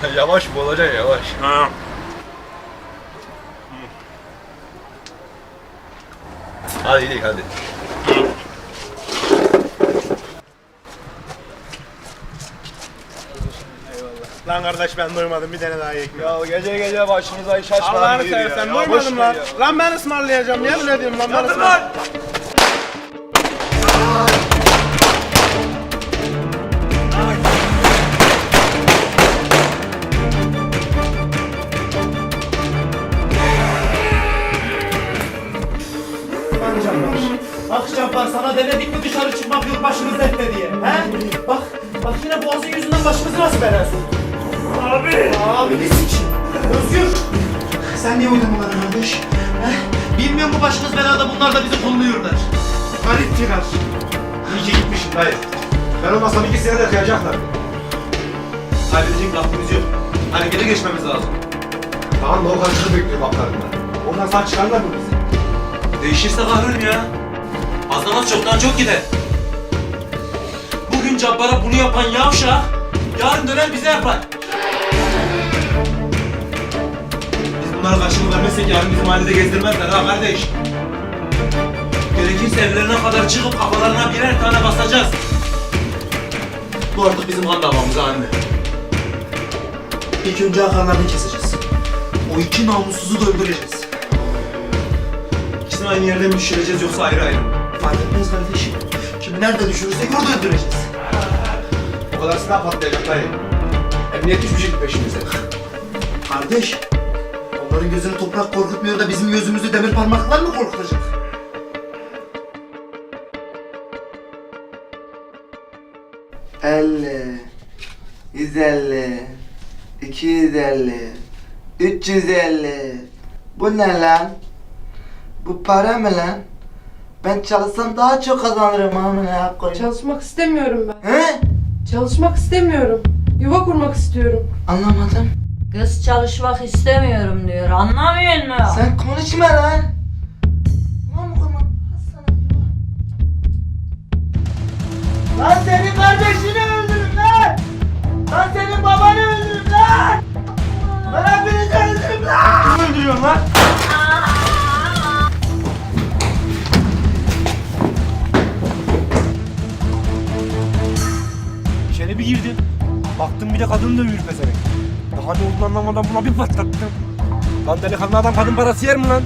yavaş bu olacak yavaş. Ha. Hadi gidelim hadi. Lan kardeş ben doymadım bir tane daha ekmek. Ya gece gece başınıza iş açmayın. Allah'ını seversen doymadım lan. Lan ben ısmarlayacağım yemin ediyorum lan ben ısmarlayacağım. Bak Cabbar sana denedik mi dışarı çıkmak yok başımız dertte diye. He? Bak, bak yine boğazın yüzünden başımızı nasıl soktun? Abi! Abi ne sikim? Özgür! Sen niye uydun bunları kardeş? He? Bilmiyor mu başımız belada bunlar da bizi kolluyorlar. Garip tirar. İyi ki gitmişim dayı. Ben olmasam iki sene de kıyacaklar. Kaybedecek vaktimiz yok. Harekete geçmemiz lazım. Tamam da o karşılığı bekliyor baklarında. Ondan sağ çıkarlar mı bizi? Değişirse kahrın ya. Çoktan çok gider. Bugün Cabbar'a bunu yapan yavşak, yarın döner bize yapar. Biz bunlara karşılık vermezsek yarın bizim mahallede gezdirmezler ha kardeş. Gerekirse evlerine kadar çıkıp kafalarına birer tane basacağız. Bu artık bizim kan davamız anne. İlk önce akarlarını keseceğiz. O iki namussuzu da öldüreceğiz. İkisini aynı yerde mi düşüreceğiz yoksa ayrı ayrı? Fark etmez kardeşim. Kimi nerede düşürürsek orada öldüreceğiz. O kadar silah patlayacak dayı. Emniyet düşmeyecek peşimize. Kardeş, onların gözünü toprak korkutmuyor da bizim gözümüzü demir parmaklar mı korkutacak? elli, yüz elli, iki yüz elli, üç yüz elli. Bu ne lan? Bu para mı lan? Ben çalışsam daha çok kazanırım amına koyayım. Çalışmak istemiyorum ben. He? Çalışmak istemiyorum. Yuva kurmak istiyorum. Anlamadım. Kız çalışmak istemiyorum diyor. Anlamıyor musun? Sen konuşma lan. Girdin. Baktım bir de kadın dövüyor pezevenk. Daha ne olduğunu anlamadan buna bir patlattın. Lan delikanlı adam kadın parası yer mi lan?